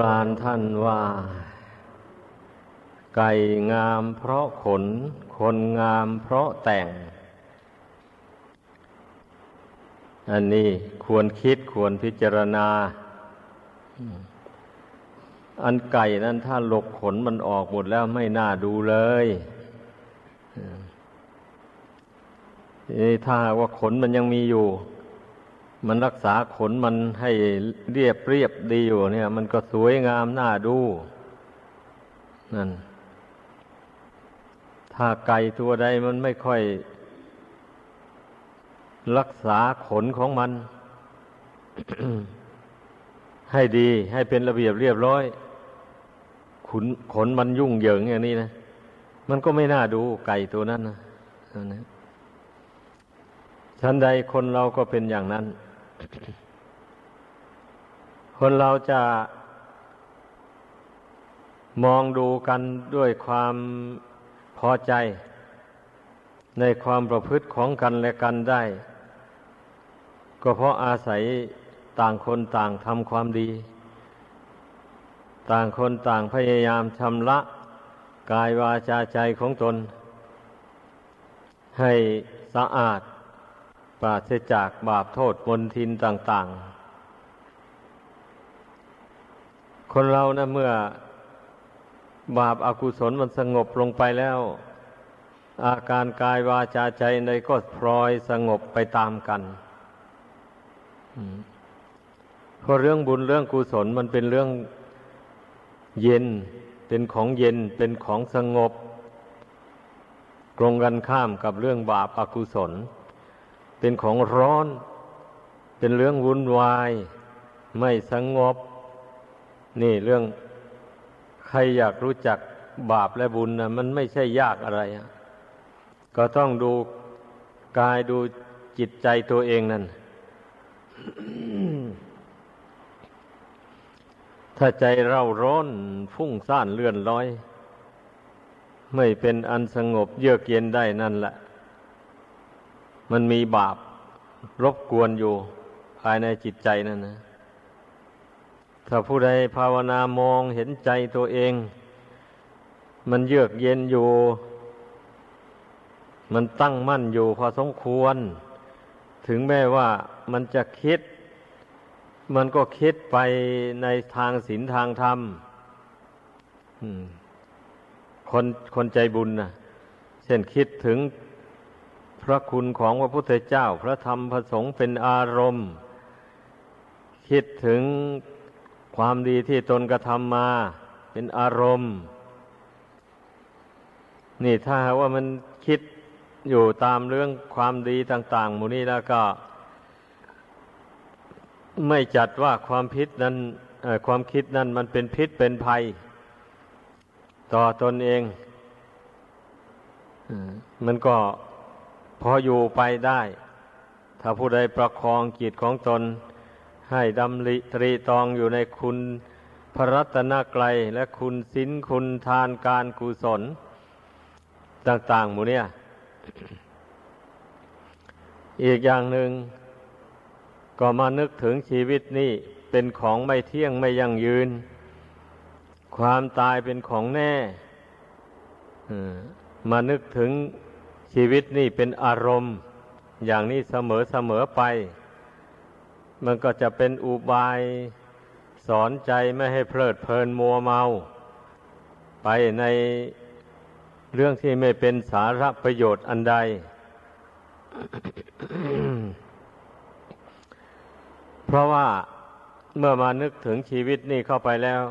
ราณท่านว่า ไก่งามเพราะขน คนงามเพราะแต่ง อันนี้ควรคิดควรพิจารณา อันไก่นั้นถ้าหลกขนมันออกหมดแล้วไม่น่าดูเลยนี่ถ้าว่าขนมันยังมีอยู่ มันรักษาขนมันให้เรียบเรียบดีอยู่เนี่ย มันก็สวยงามน่าดู นั่น ถ้าไก่ตัวใดมันไม่ค่อย รักษาขนของมัน ให้ดีให้เป็นระเบียบเรียบร้อย ขนขนมันยุ่งเหยิงอย่างนี้นะ มันก็ไม่น่าดูไก่ตัวนั้นนะนะชั้นใดคนเราก็เป็นอย่างนั้น คนเราจะมองดูกันด้วยความพอใจ ในความประพฤติของกันและกันได้ ก็เพราะอาศัยต่างคนต่างทำความดี ต่างคนต่างพยายามชำระกายวาจาใจของตน ให้สะอาด ปราศจากบาปโทษมนทินต่าง ๆ คนเรานะเมื่อบาปอากุศลมันสงบลงไปแล้ว อาการกายวาจาใจในก็พลอยสงบไปตามกันเพราะเรื่องบุญเรื่องกุศลมันเป็นเรื่องเย็น เป็นของเย็นเป็นของสงบตรงกันข้ามกับเรื่องบาปอากุศล เป็นของร้อน เป็นเรื่องวุ่นวาย ไม่สงบ นี่เรื่องใครอยากรู้จักบาปและบุญนะมันไม่ใช่ยากอะไร ก็ต้องดูกายดูจิตใจตัวเองนั่น ถ้าใจเราร้อนฟุ้งซ่านเลื่อนลอย ไม่เป็นอันสงบเยือกเย็นได้นั่นแหละ มันมีบาปรบกวนอยู่ภายในจิตใจนั่นนะ ถ้าผู้ใดภาวนามองเห็นใจตัวเอง มันเยือกเย็นอยู่ มันตั้งมั่นอยู่พอสมควร ถึงแม้ว่ามันจะคิด มันก็คิดไปในทางศีลทางธรรมคนคนใจบุญนะเช่นคิดถึง พระคุณของพระพุทธเจ้า พระธรรมพระสงฆ์เป็นอารมณ์ คิดถึงความดีที่ตนกระทำมาเป็นอารมณ์ นี่ถ้าว่ามันคิดอยู่ตามเรื่องความดีต่าง ๆ หมู่นี้แล้วก็ ไม่จัดว่าความพิษนั้นความคิดนั้นมันเป็นพิษเป็นภัย ต่อตนเอง มันก็ พออยู่ไปได้ ถ้าผู้ใดประคองจิตของตน ให้ดำริตรีตองอยู่ในคุณพระรัตนกรัยและคุณศีลคุณทานการกุศล ต่างๆหมู่เนี่ย อีกอย่างหนึ่งก็มานึกถึงชีวิตนี้เป็นของไม่เที่ยงไม่ยั่งยืน ความตายเป็นของแน่มานึกถึง ชีวิตนี่เป็นอารมณ์อย่างนี้เสมอเสมอไป มันก็จะเป็นอุบายสอนใจไม่ให้เพลิดเพลินมัวเมา ไปในเรื่องที่ไม่เป็นสาระประโยชน์อันใด เพราะว่าเมื่อมานึกถึงชีวิตนี่เข้าไปแล้ว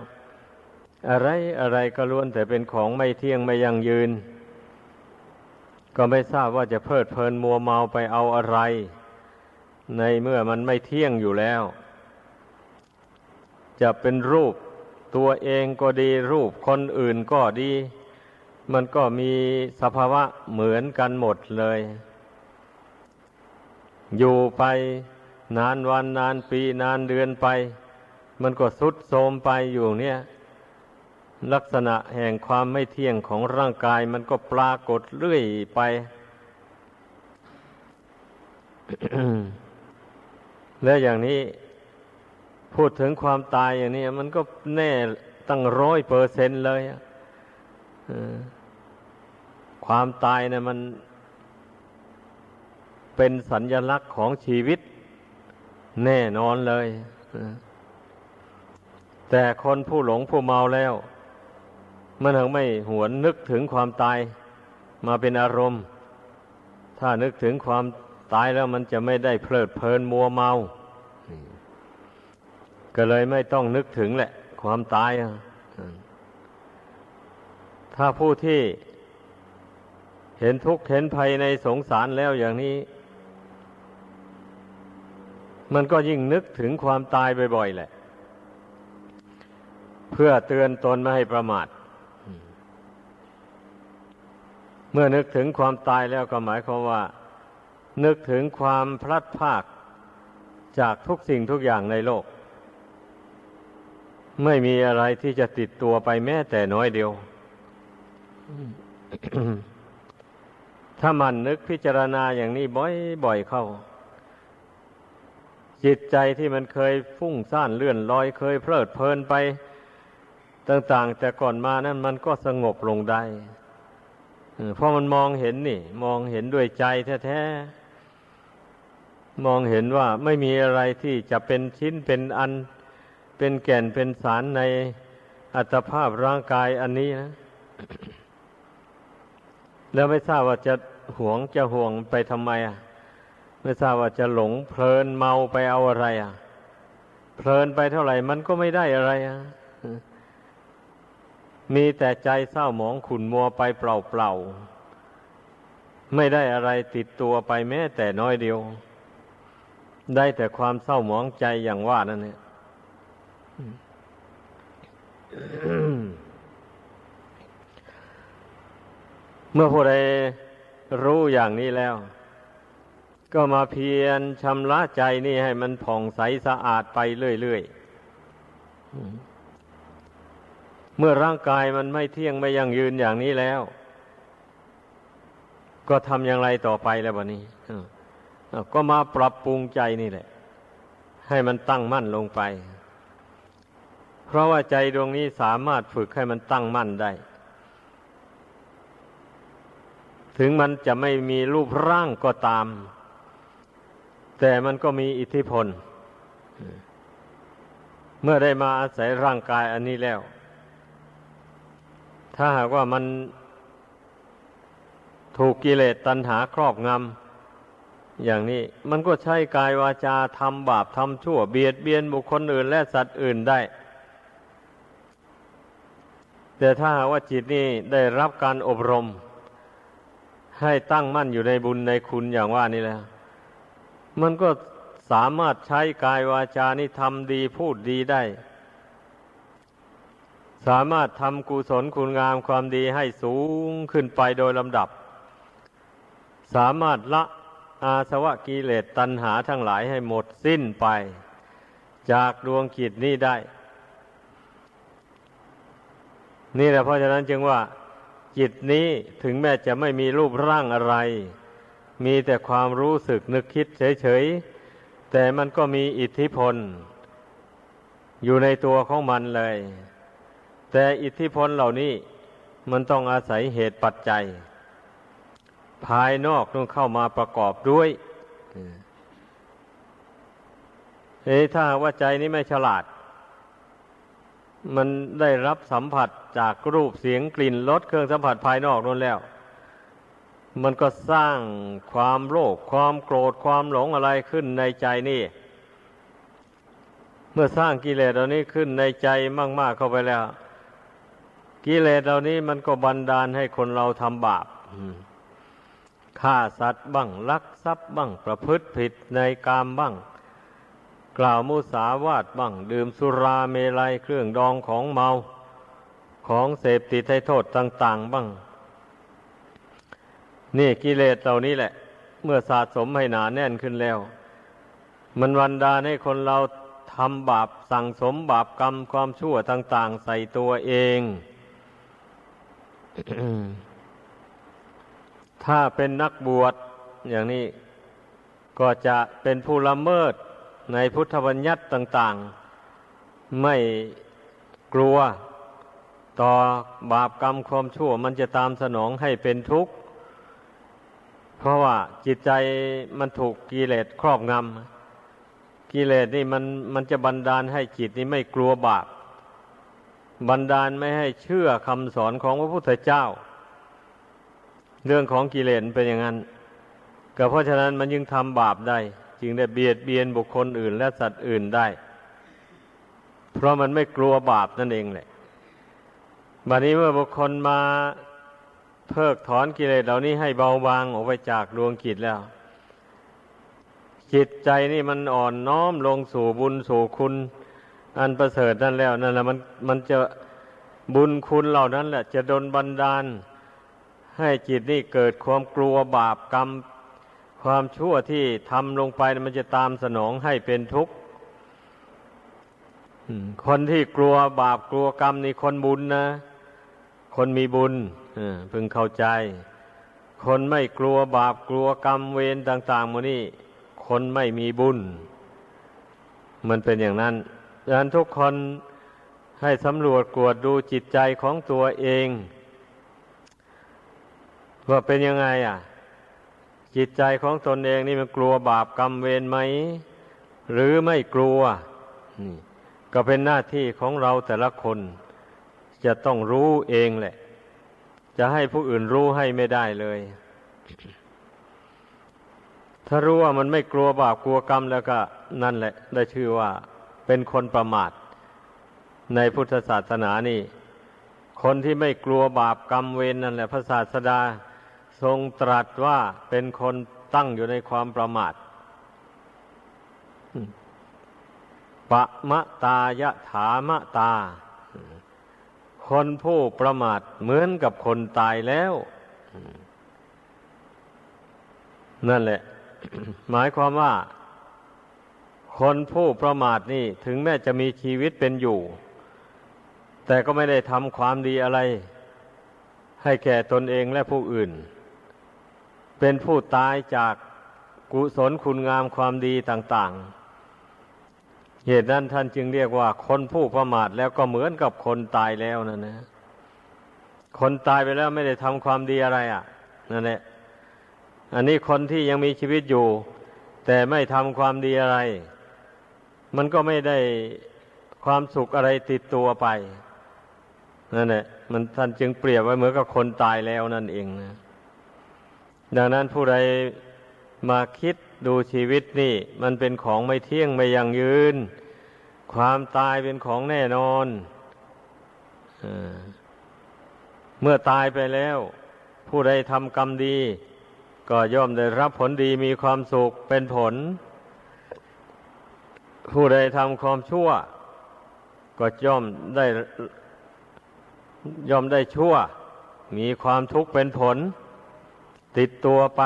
อะไรอะไรก็ล้วนแต่เป็นของไม่เที่ยงไม่ยั่งยืน ก็ไม่ทราบว่าจะเพลิดเพลินมัวเมาไปเอาอะไร ในเมื่อมันไม่เที่ยงอยู่แล้ว จะเป็นรูปตัวเองก็ดีรูปคนอื่นก็ดี มันก็มีสภาวะเหมือนกันหมดเลย อยู่ไปนานวันนานปีนานเดือนไป มันก็สุดโทมไปอยู่เนี่ย ลักษณะแห่งความไม่เที่ยงของร่างกายมันก็ปรากฏเรื่อยไป และอย่างนี้พูดถึงความตายอย่างนี้มันก็แน่ตั้งร้อยเปอร์เซนต์เลยความตายเนะี่ยมันเป็นสัญญลักษณ์ของชีวิต แน่นอนเลย แต่คนผู้หลงผู้เมาแล้ว มันถึงไม่หวนนึกถึงความตายมาเป็นอารมณ์ ถ้านึกถึงความตายแล้วมันจะไม่ได้เพลิดเพลินมัวเมา ก็เลยไม่ต้องนึกถึงแหละ ความตาย ถ้าผู้ที่เห็นทุกข์เห็นภัยในสงสารแล้วอย่างนี้ มันก็ยิ่งนึกถึงความตายบ่อยๆแหละ เพื่อเตือนตนไม่ให้ประมาท เมื่อนึกถึงความตายแล้วก็หมายความว่า นึกถึงความพลัดพรากจากทุกสิ่งทุกอย่างในโลก ไม่มีอะไรที่จะติดตัวไปแม้แต่น้อยเดียว ถ้ามันนึกพิจารณาอย่างนี้บ่อยๆเข้า จิตใจที่มันเคยฟุ้งซ่านเลื่อนลอยเคยเพลิดเพลินไป ต่าง ๆ แต่ก่อนมานั้นมันก็สงบลงได้ เพราะมันมองเห็นนี่ มองเห็นด้วยใจแท้ๆ มองเห็นว่าไม่มีอะไรที่จะเป็นชิ้นเป็นอัน เป็นแก่นเป็นสารในอัตภาพร่างกายอันนี้นะ แล้วไม่ทราบว่าจะหวงจะห่วงไปทำไมอะ ไม่ทราบว่าจะหลงเพลินเมาไปเอาอะไรอะ เพลินไปเท่าไหร่มันก็ไม่ได้อะไรอะ มีแต่ใจเศร้าหมองขุนมัวไปเปล่าๆ ไม่ได้อะไรติดตัวไปแม้แต่น้อยเดียว ได้แต่ความเศร้าหมองใจอย่างว่านั่นเนี่ยเมื่อผู้ใดรู้อย่างนี้แล้ว ก็มาเพียรชำระใจนี่ให้มันผ่องใสสะอาดไปเรื่อยๆ เมื่อร่างกายมันไม่เที่ยงไม่ยั่งยืนอย่างนี้แล้ว ก็ทำอย่างไรต่อไปแล้ววันนี้ก็มาปรับปรุงใจนี่แหละ ให้มันตั้งมั่นลงไป เพราะว่าใจดวงนี้สามารถฝึกให้มันตั้งมั่นได้ ถึงมันจะไม่มีรูปร่างก็ตาม แต่มันก็มีอิทธิพล เมื่อได้มาอาศัยร่างกายอันนี้แล้ว ถ้าหากว่ามันถูกกิเลสตัณหาครอบงำอย่างนี้ มันก็ใช้กายวาจาทำบาปทำชั่ว เบียดเบียนบุคคลอื่น และสัตว์อื่นได้ แต่ถ้าหากว่าจิตนี้ได้รับการอบรม ให้ตั้งมั่นอยู่ในบุญในคุณอย่างว่านี่แหละมันก็สามารถใช้กายวาจานี่ทำดีพูดดีได้ สามารถทำกุศลคุณงามความดีให้สูงขึ้นไปโดยลำดับ สามารถละอาสวะกิเลสตัณหาทั้งหลายให้หมดสิ้นไป จากดวงกิจนี้ได้ นี่แหละเพราะฉะนั้นจึงว่า จิตนี้ถึงแม้จะไม่มีรูปร่างอะไร มีแต่ความรู้สึกนึกคิดเฉยๆ แต่มันก็มีอิทธิพล อยู่ในตัวของมันเลย แต่อิทธิพลเหล่านี้มันต้องอาศัยเหตุปัจจัย ภายนอกต้องเข้ามาประกอบด้วยเฮ้ถ้าว่าใจนี้ไม่ฉลาด มันได้รับสัมผัสจากรูปเสียงกลิ่นรสเครื่องสัมผัสภายนอกนั่นแล้ว มันก็สร้างความโลภความโกรธความหลงอะไรขึ้นในใจนี่ เมื่อสร้างกิเลสเหล่านี้ขึ้นในใจมาก ๆเข้าไปแล้ว กิเลสเหล่านี้มันก็บันดาลให้คนเราทำบาปฆ่าสัตว์บ้างลักทรัพย์บ้างประพฤติผิดในกามบ้าง กล่าวมุสาวาทบ้าง ดื่มสุราเมลัยเครื่องดองของเมาของเสพติดให้โทษต่าง ๆ บ้าง นี่กิเลสเหล่านี้แหละ เมื่อสะสมให้หนาแน่นขึ้นแล้ว มันวันดาให้คนเราทำบาปสั่งสมบาปกรรมความชั่วต่าง ๆ ใส่ตัวเอง ถ้าเป็นนักบวชอย่างนี้ก็จะเป็นผู้ละเมิดในพุทธบัญญัติต่าง ๆ ไม่กลัวต่อบาปกรรมความชั่ว มันจะตามสนองให้เป็นทุกข์ เพราะว่าจิตใจมันถูกกิเลสครอบงำกิเลสนี่มันมันจะบันดาลให้จิตนี้ไม่กลัวบาป บันดาลไม่ให้เชื่อคำสอนของพระพุทธเจ้า เรื่องของกิเลสเป็นอย่างนั้นก็เพราะฉะนั้นมันยังทำบาปได้ จึงได้เบียดเบียนบุคคลอื่น และสัตว์อื่นได้ เพราะมันไม่กลัวบาปนั่นเองแหละบัดนี้เมื่อบุคคลมาเพิกถอนกิเลสเหล่านี้ให้เบาบางออกไปจากดวงกิจแล้ว จิตใจนี่มันอ่อนน้อมลงสู่บุญสู่คุณ อันประเสริฐนั่นแล้วนั่นแหละมันมันจะบุญคุณเหล่านั้นแหละ จะดนบันดาล ให้จิตนี่เกิดความกลัวบาปกรรม ความชั่วที่ทำลงไปมันจะตามสนองให้เป็นทุกข์คนที่กลัวบาปกลัวกรรมนี่คนบุญนะ คนมีบุญพึงเข้าใจ คนไม่กลัวบาปกลัวกรรมเวรต่างๆมนี่คนไม่มีบุญ มันเป็นอย่างนั้น ดังนั้นทุกคนให้สำรวจกวดดูจิตใจของตัวเอง ว่าเป็นยังไงอะ จิตใจของตนเองนี่มันกลัวบาปกรรมเวรไหม หรือไม่กลัวนี่ก็เป็นหน้าที่ของเราแต่ละคน จะต้องรู้เองแหละ จะให้ผู้อื่นรู้ให้ไม่ได้เลย ถ้ารู้ว่ามันไม่กลัวบาปกลัวกรรมแล้วก็นั่นแหละ ได้ชื่อว่า เป็นคนประมาท ในพุทธศาสนานี่ คนที่ไม่กลัวบาปกรรมเวรนนั่นแหละพระศาสดาทรงตรัสว่าเป็นคนตั้งอยู่ในความประมาทปะมะตายะถามะตา คนผู้ประมาทเหมือนกับคนตายแล้ว นั่นแหละ หมายความว่า คนผู้ประมาทนี่ถึงแม้จะมีชีวิตเป็นอยู่ แต่ก็ไม่ได้ทำความดีอะไร ให้แก่ตนเองและผู้อื่น เป็นผู้ตายจากกุศลคุณงามความดีต่าง ๆ เหตุนั้นท่านจึงเรียกว่า คนผู้ประมาทแล้วก็เหมือนกับคนตายแล้วนั่นนะ คนตายไปแล้วไม่ได้ทำความดีอะไรอะนั่นแหละ อันนี้คนที่ยังมีชีวิตอยู่ แต่ไม่ทำความดีอะไร มันก็ไม่ได้ความสุขอะไรติดตัวไปนั่นแหละมันท่านจึงเปรียบไว้เหมือนกับคนตายแล้วนั่นเองนะดังนั้นผู้ใดมาคิดดูชีวิตนี่ มันเป็นของไม่เที่ยงไม่ยั่งยืน ความตายเป็นของแน่นอนเมื่อตายไปแล้ว ผู้ใดทำกรรมดี ก็ย่อมได้รับผลดีมีความสุขเป็นผล ผู้ใดทำความชั่ว ก็ย่อมได้ย่อมได้ชั่ว มีความทุกข์เป็นผล ติดตัวไป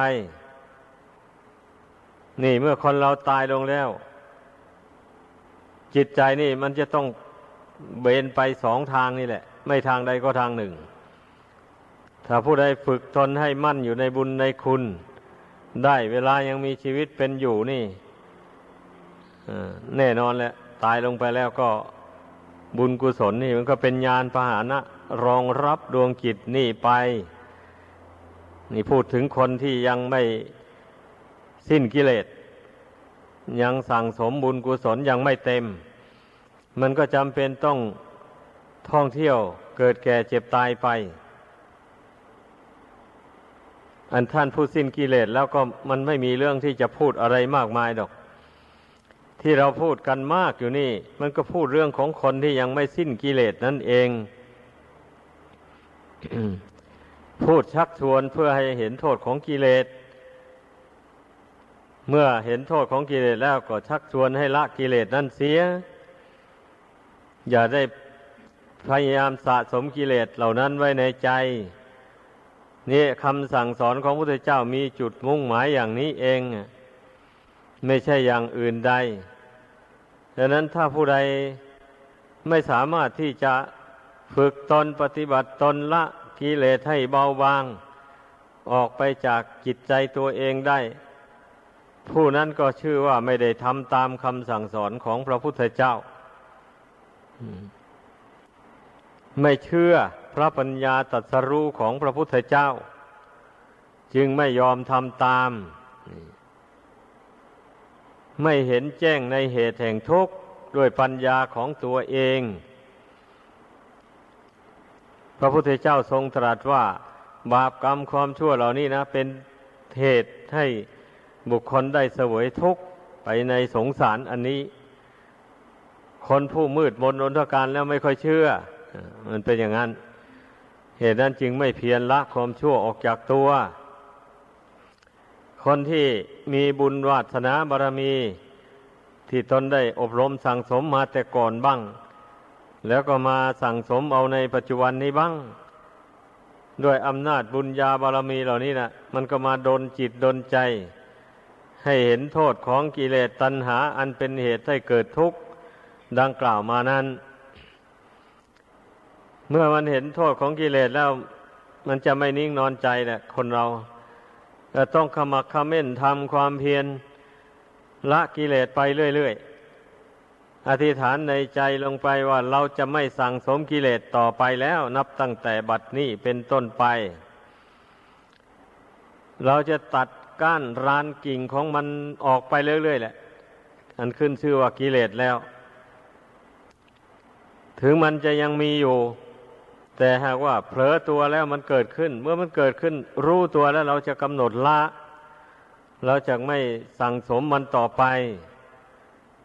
นี่เมื่อคนเราตายลงแล้ว จิตใจนี่มันจะต้องเบนไปสองทางนี่แหละ ไม่ทางใดก็ทางหนึ่ง ถ้าผู้ใดฝึกตนให้มั่นอยู่ในบุญในคุณ ได้เวลายังมีชีวิตเป็นอยู่นี่ แน่นอนแหละตายลงไปแล้วก็บุญกุศลนี่มันก็เป็นญาณพาหนะ รองรับดวงจิตนี่ไป นี่พูดถึงคนที่ยังไม่สิ้นกิเลส ยังสั่งสมบุญกุศลยังไม่เต็ม มันก็จำเป็นต้องท่องเที่ยวเกิดแก่เจ็บตายไป อันท่านผู้สิ้นกิเลสแล้วก็มันไม่มีเรื่องที่จะพูดอะไรมากมายดอก ที่เราพูดกันมากอยู่นี่ มันก็พูดเรื่องของคนที่ยังไม่สิ้นกิเลสนั่นเอง พูดชักชวนเพื่อให้เห็นโทษของกิเลส เมื่อเห็นโทษของกิเลสแล้วก็ชักชวนให้ละกิเลสนั่นเสีย อย่าได้พยายามสะสมกิเลสเหล่านั้นไว้ในใจ นี่คำสั่งสอนของพระพุทธเจ้ามีจุดมุ่งหมายอย่างนี้เอง ไม่ใช่อย่างอื่นใดดังนั้นถ้าผู้ใดไม่สามารถที่จะฝึกตนปฏิบัติตนละกิเลสให้เบาบาง ออกไปจากจิตใจตัวเองได้ ผู้นั้นก็ชื่อว่าไม่ได้ทำตามคำสั่งสอนของพระพุทธเจ้า ไม่เชื่อพระปัญญาตรัสรู้ของพระพุทธเจ้า จึงไม่ยอมทำตาม ไม่เห็นแจ้งในเหตุแห่งทุกข์ด้วยปัญญาของตัวเอง พระพุทธเจ้าทรงตรัสว่า บาปกรรมความชั่วเหล่านี้นะ เป็นเหตุให้บุคคลได้เสวยทุกข์ไปในสงสารอันนี้ คนผู้มืดมนอนทการแล้วไม่ค่อยเชื่อ มันเป็นอย่างนั้น เหตุนั้นจึงไม่เพียรละความชั่วออกจากตัว คนที่มีบุญวาสนาบารมี ที่ตนได้อบรมสั่งสมมาแต่ก่อนบ้าง แล้วก็มาสั่งสมเอาในปัจจุบันนี้บ้าง ด้วยอำนาจบุญญาบารมีเหล่านี้นะมันก็มาดนจิตดนใจ ให้เห็นโทษของกิเลสตัณหา อันเป็นเหตุให้เกิดทุกข์ดังกล่าวมานั้น เมื่อมันเห็นโทษของกิเลสแล้ว มันจะไม่นิ่งนอนใจแหละคนเรา จะต้องขมักขม้นทำความเพียรละกิเลสไปเรื่อยๆ อธิษฐานในใจลงไปว่าเราจะไม่สั่งสมกิเลสต่อไปแล้ว นับตั้งแต่บัดนี้เป็นต้นไป เราจะตัดก้านรานกิ่งของมันออกไปเรื่อยๆแหละ อันขึ้นชื่อว่ากิเลสแล้ว ถึงมันจะยังมีอยู่ แต่หากว่าเผลอตัวแล้วมันเกิดขึ้น เมื่อมันเกิดขึ้น รู้ตัวแล้วเราจะกำหนดละ เราจะไม่สั่งสมมันต่อไป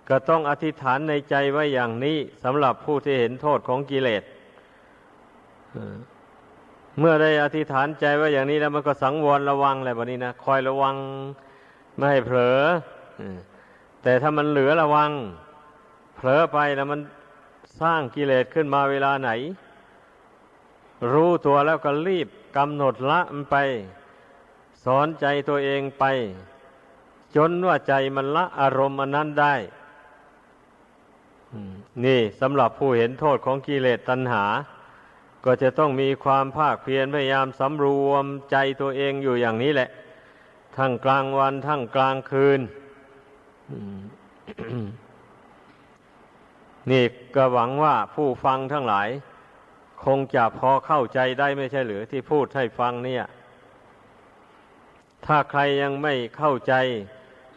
ก็ต้องอธิษฐานในใจไว้อย่างนี้สำหรับผู้ที่เห็นโทษของกิเลสเมื่อได้อธิษฐานใจว่าอย่างนี้แล้วมันก็สังวรระวังอะไรแบบนี้นะคอยระวังไม่ให้เผลอแต่ถ้ามันเหลือระวัง เผลอไปแล้วมันสร้างกิเลสขึ้นมาเวลาไหน รู้ตัวแล้วก็รีบกำหนดละมันไป สอนใจตัวเองไป จนว่าใจมันละอารมณ์อันนั้นได้นี่สำหรับผู้เห็นโทษของกิเลสตัณหา ก็จะต้องมีความภาคเพียรพยายามสำรวมใจตัวเองอยู่อย่างนี้แหละ ทั้งกลางวันทั้งกลางคืนนี่ก็หวังว่าผู้ฟังทั้งหลาย คงจะพอเข้าใจได้ไม่ใช่หรือที่พูดให้ฟังเนี่ย ถ้าใครยังไม่เข้าใจ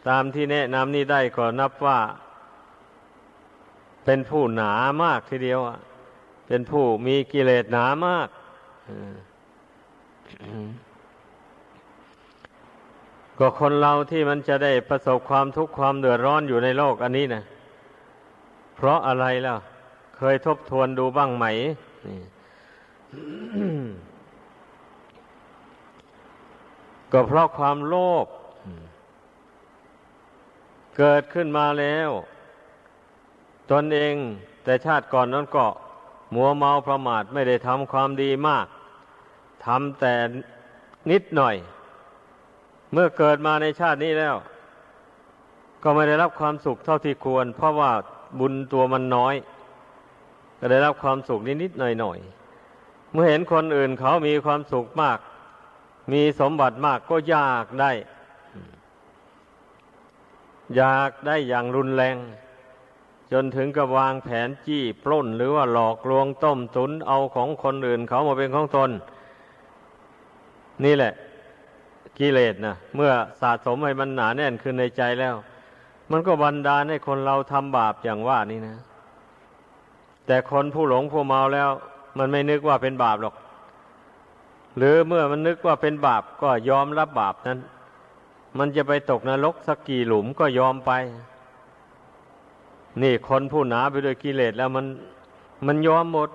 ตามที่แนะนำนี้ได้ก็นับว่า เป็นผู้หนามากทีเดียวอะเป็นผู้มีกิเลสหนามากก็คนเราที่มันจะได้ประสบความทุกข์ความเดือดร้อนอยู่ในโลกอันนี้นะเพราะอะไรล่ะ เคยทบทวนดูบ้างไหม ก็เพราะความโลภเกิดขึ้นมาแล้ว ตนเองแต่ชาติก่อนนั้นก็มัวเมาประมาทไม่ได้ทำความดีมากทำแต่นิดหน่อย เมื่อเกิดมาในชาตินี้แล้ว ก็ไม่ได้รับความสุขเท่าที่ควร เพราะว่าบุญตัวมันน้อย ก็ได้รับความสุขนิดนิดหน่อยหน่อยเมื่อเห็นคนอื่นเขามีความสุขมาก มีสมบัติมากก็อยากได้ อยากได้อย่างรุนแรง จนถึงกับวางแผนจี้ปล้น หรือว่าหลอกลวงต้มตุนเอาของคนอื่นเขามาเป็นของตน นี่แหละกิเลสนะเมื่อสะสมให้มันหนาแน่นขึ้นในใจแล้ว มันก็บันดาลให้คนเราทำบาปอย่างว่านี่นะ แต่คนผู้หลงผู้เมาแล้ว มันไม่นึกว่าเป็นบาปหรอก หรือเมื่อมันนึกว่าเป็นบาปก็ยอมรับบาปนั้น มันจะไปตกนรกสักกี่หลุมก็ยอมไป นี่คนผู้หนาไปด้วยกิเลสแล้วมันมันยอมหมด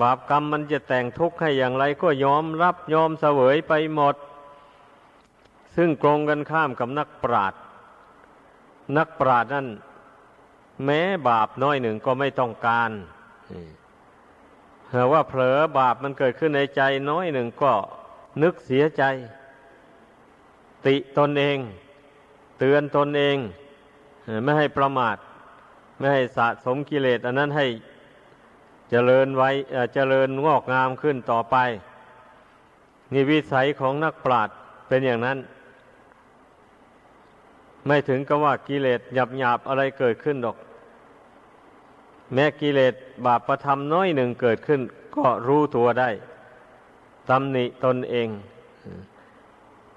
บาปกรรมมันจะแต่งทุกข์ให้อย่างไร ก็ยอมรับยอมเสวยไปหมด ซึ่งตรงกันข้ามกับนักปราดนักปราดนั่น แม้บาปน้อยหนึ่งก็ไม่ต้องการแต่ว่าเผลอบาปมันเกิดขึ้นในใจน้อยหนึ่งก็นึกเสียใจ ติตนเอง เตือนตนเอง ไม่ให้ประมาท ไม่ให้สะสมกิเลสอันนั้นให้เจริญไว้เจริญงอกงามขึ้นต่อไปนี่วิสัยของนักปราชญ์เป็นอย่างนั้น ไม่ถึงกับว่ากิเลสหยาบหยาบอะไรเกิดขึ้นหรอก แม้กิเลสบาปประทำน้อยหนึ่งเกิดขึ้น ก็รู้ตัวได้ตำหนิตนเอง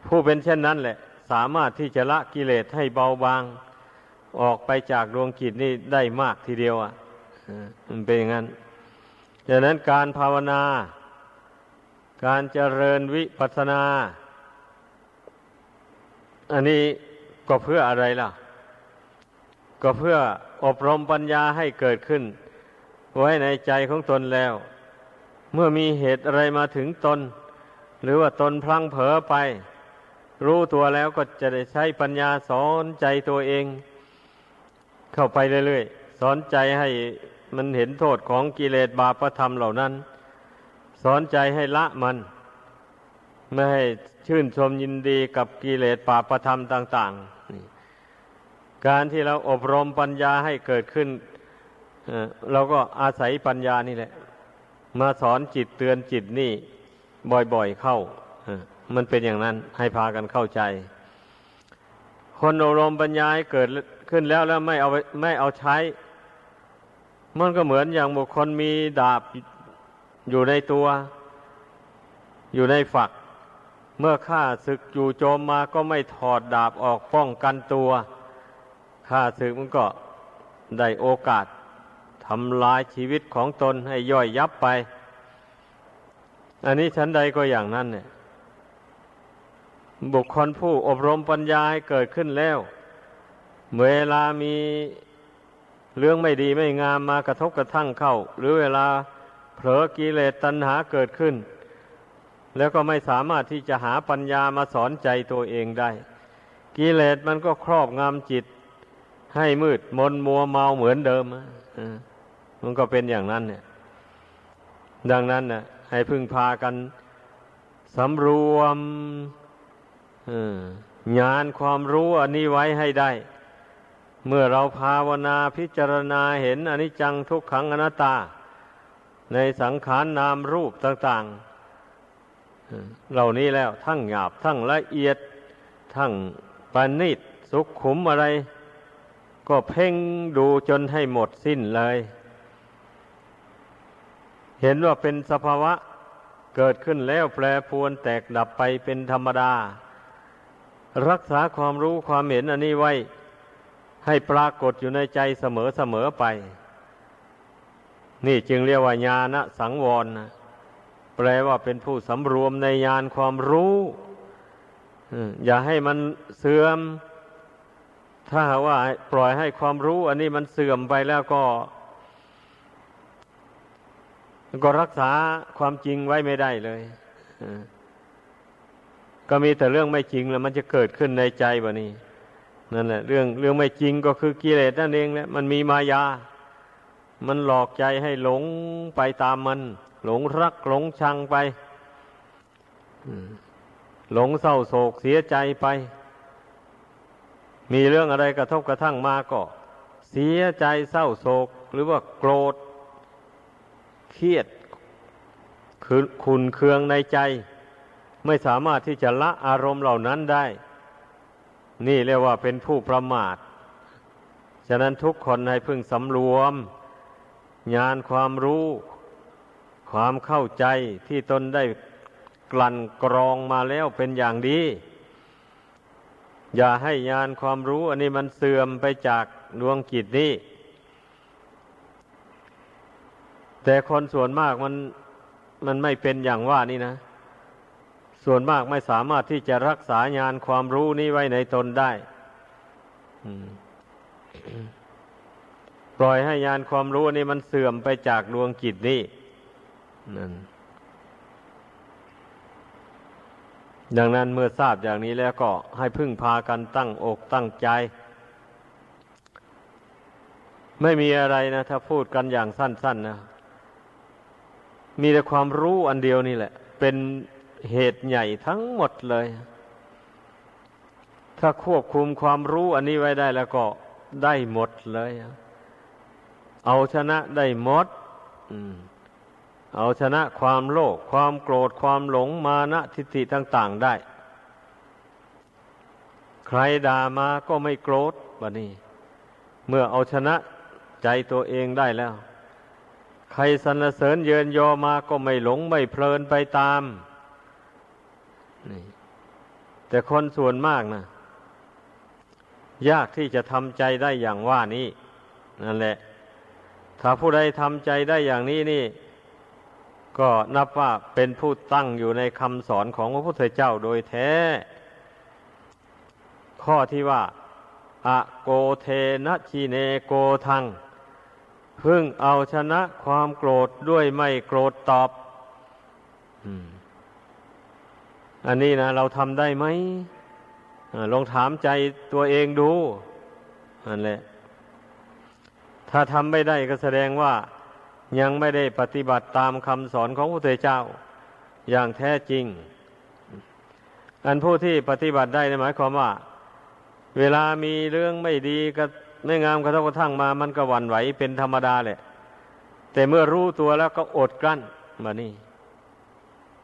ผู้เป็นเช่นนั้นแหละ สามารถที่จะละกิเลสให้เบาบาง ออกไปจากดวงจิตนี่ได้มากทีเดียวอะมันเป็นอย่างนั้นดังนั้นการภาวนา การเจริญวิปัสสนา อันนี้ก็เพื่ออะไรล่ะ ก็เพื่ออบรมปัญญาให้เกิดขึ้น ไว้ในใจของตนแล้ว เมื่อมีเหตุอะไรมาถึงตน หรือว่าตนพลังเผลอไป รู้ตัวแล้วก็จะได้ใช้ปัญญาสอนใจตัวเอง เข้าไปเรื่อยๆ สอนใจให้มันเห็นโทษของกิเลสบาปธรรมเหล่านั้น สอนใจให้ละมัน ไม่ให้ชื่นชมยินดีกับกิเลสบาปธรรมต่าง ๆ การที่เราอบรมปัญญาให้เกิดขึ้นเราก็อาศัยปัญญานี่แหละ มาสอนจิตเตือนจิตนี่ บ่อยๆเข้ามันเป็นอย่างนั้นให้พากันเข้าใจ คนอบรมปัญญาให้เกิดขึ้นแล้วแล้วไม่เอาไม่เอาใช้ มันก็เหมือนอย่างบุคคลมีดาบอยู่ในตัว อยู่ในฝัก เมื่อข้าศึกอยู่โจมมาก็ไม่ถอดดาบออกป้องกันตัว ข้าศึกมันก็ได้โอกาสทำลายชีวิตของตนให้ย่อยยับไป อันนี้ชั้นใดก็อย่างนั้นเนี่ย บุคคลผู้อบรมปัญญาให้เกิดขึ้นแล้ว เวลามีเรื่องไม่ดีไม่งามมากระทบกระทั่งเข้า หรือเวลาเผลอกิเลสตัณหาเกิดขึ้น แล้วก็ไม่สามารถที่จะหาปัญญามาสอนใจตัวเองได้ กิเลสมันก็ครอบงำจิต ให้มืดมนมัวเมาเหมือนเดิมมันก็เป็นอย่างนั้นเนี่ย ดังนั้นน่ะให้พึ่งพากันสำรวมงานความรู้อันนี้ไว้ให้ได้ เมื่อเราภาวนาพิจารณาเห็นอนิจจังทุกขังอนัตตา ในสังขารนนามรูปต่าง ๆ เหล่านี้แล้วทั้งหยาบทั้งละเอียดทั้งปานิตสุขขุมอะไร ก็เพ่งดูจนให้หมดสิ้นเลย เห็นว่าเป็นสภาวะเกิดขึ้นแล้วแปรปวนแตกดับไปเป็นธรรมดา รักษาความรู้ความเห็นอันนี้ไว้ ให้ปรากฏอยู่ในใจเสมอเสมอไป นี่จึงเรียกว่าญาณสังวรนะแปลว่าเป็นผู้สำรวมในญาณความรู้ อย่าให้มันเสื่อม ถ้าว่าปล่อยให้ความรู้อันนี้มันเสื่อมไปแล้วก็ ก็รักษาความจริงไว้ไม่ได้เลยก็มีแต่เรื่องไม่จริงแล้วมันจะเกิดขึ้นในใจบะนี้นั่นแหละเรื่องเรื่องไม่จริงก็คือกิเลสนั่นเองแหละมันมีมายา มันหลอกใจให้หลงไปตามมัน หลงรักหลงชังไปหลงเศร้าโศกเสียใจไป มีเรื่องอะไรกระทบกระทั่งมาก็ เสียใจเศร้าโศก หรือว่าโกรธ เครียดคือขุนเคืองในใจ ไม่สามารถที่จะละอารมณ์เหล่านั้นได้ นี่เรียกว่าเป็นผู้ประมาท ฉะนั้นทุกคนให้พึงสำรวมญาณความรู้ ความเข้าใจที่ตนได้กลั่นกรองมาแล้วเป็นอย่างดี อย่าให้ญาณความรู้ อันนี้มันเสื่อมไปจากดวงกิจนี้ แต่คนส่วนมากมันมันไม่เป็นอย่างว่านี่นะ ส่วนมากไม่สามารถที่จะรักษางานความรู้นี้ไว้ในตนได้ปล่อยให้งานความรู้นี้มันเสื่อมไปจากดวงจิตนี้นั่น ดังนั้นเมื่อทราบอย่างนี้แล้วก็ให้พึ่งพากันตั้งอกตั้งใจ ไม่มีอะไรนะ ถ้าพูดกันอย่างสั้นๆนะมีแต่ความรู้อันเดียวนี่แหละ เป็นเหตุใหญ่ทั้งหมดเลย ถ้าควบคุมความรู้อันนี้ไว้ได้แล้วก็ได้หมดเลย เอาชนะได้หมด เอาชนะความโลภความโกรธความหลงมานะทิฏฐิต่าง ๆได้ ใครด่ามาก็ไม่โกรธบะนี้ เมื่อเอาชนะใจตัวเองได้แล้ว ใครสรรเสริญเยินยอมาก็ไม่หลงไม่เพลินไปตามนี่แต่คนส่วนมากนะยากที่จะทำใจได้อย่างว่านี้ นั่นแหละ ถ้าผู้ใดทำใจได้อย่างนี้นี่ ก็นับว่าเป็นผู้ตั้งอยู่ในคำสอนของพระพุทธเจ้าโดยแท้ ข้อที่ว่า อะโกเทนะชีเนโกทัง พึ่งเอาชนะความโกรธด้วยไม่โกรธตอบอันนี้นะเราทำได้ไหมลองถามใจตัวเองดูนั่นแหละ ถ้าทำไม่ได้ก็แสดงว่า ยังไม่ได้ปฏิบัติตามคำสอนของพระพุทธเจ้า อย่างแท้จริง อันผู้ที่ปฏิบัติได้หมายความว่า เวลามีเรื่องไม่ดีก็ไม่งามกระทบกระทั่งมา มันก็หวั่นไหวเป็นธรรมดาแหละ แต่เมื่อรู้ตัวแล้วก็อดกลั้นมานี่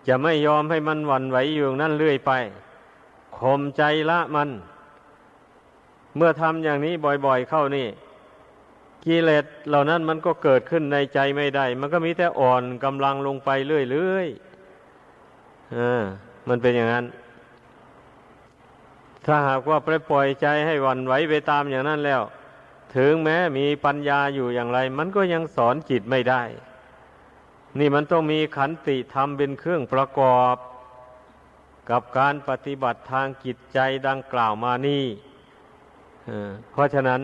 จะไม่ยอมให้มันหวั่นไหวอยู่นั่นเรื่อยไปข่มใจละมัน เมื่อทำอย่างนี้บ่อยๆเข้านี่ กิเลสเหล่านั้นมันก็เกิดขึ้นในใจไม่ได้ มันก็มีแต่อ่อนกำลังลงไปเรื่อยๆอ่ามันเป็นอย่างนั้น ถ้าหากว่าไปปล่อยใจให้วันไหวไปตามอย่างนั้นแล้ว ถึงแม้มีปัญญาอยู่อย่างไร มันก็ยังสอนจิตไม่ได้ นี่มันต้องมีขันติธรรมเป็นเครื่องประกอบ กับการปฏิบัติทางจิตใจดังกล่าวมานี่เพราะฉะนั้น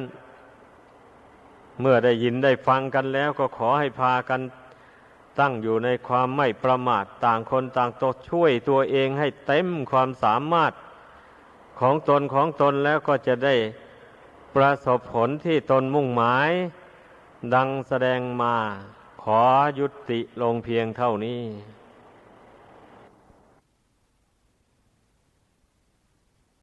เมื่อได้ยินได้ฟังกันแล้วก็ขอให้พากันตั้งอยู่ในความไม่ประมาทต่างคนต่างตกช่วยตัวเองให้เต็มความสามารถของตนของตนแล้วก็จะได้ประสบผลที่ตนมุ่งหมาย ดังแสดงมาขอยุติลงเพียงเท่านี้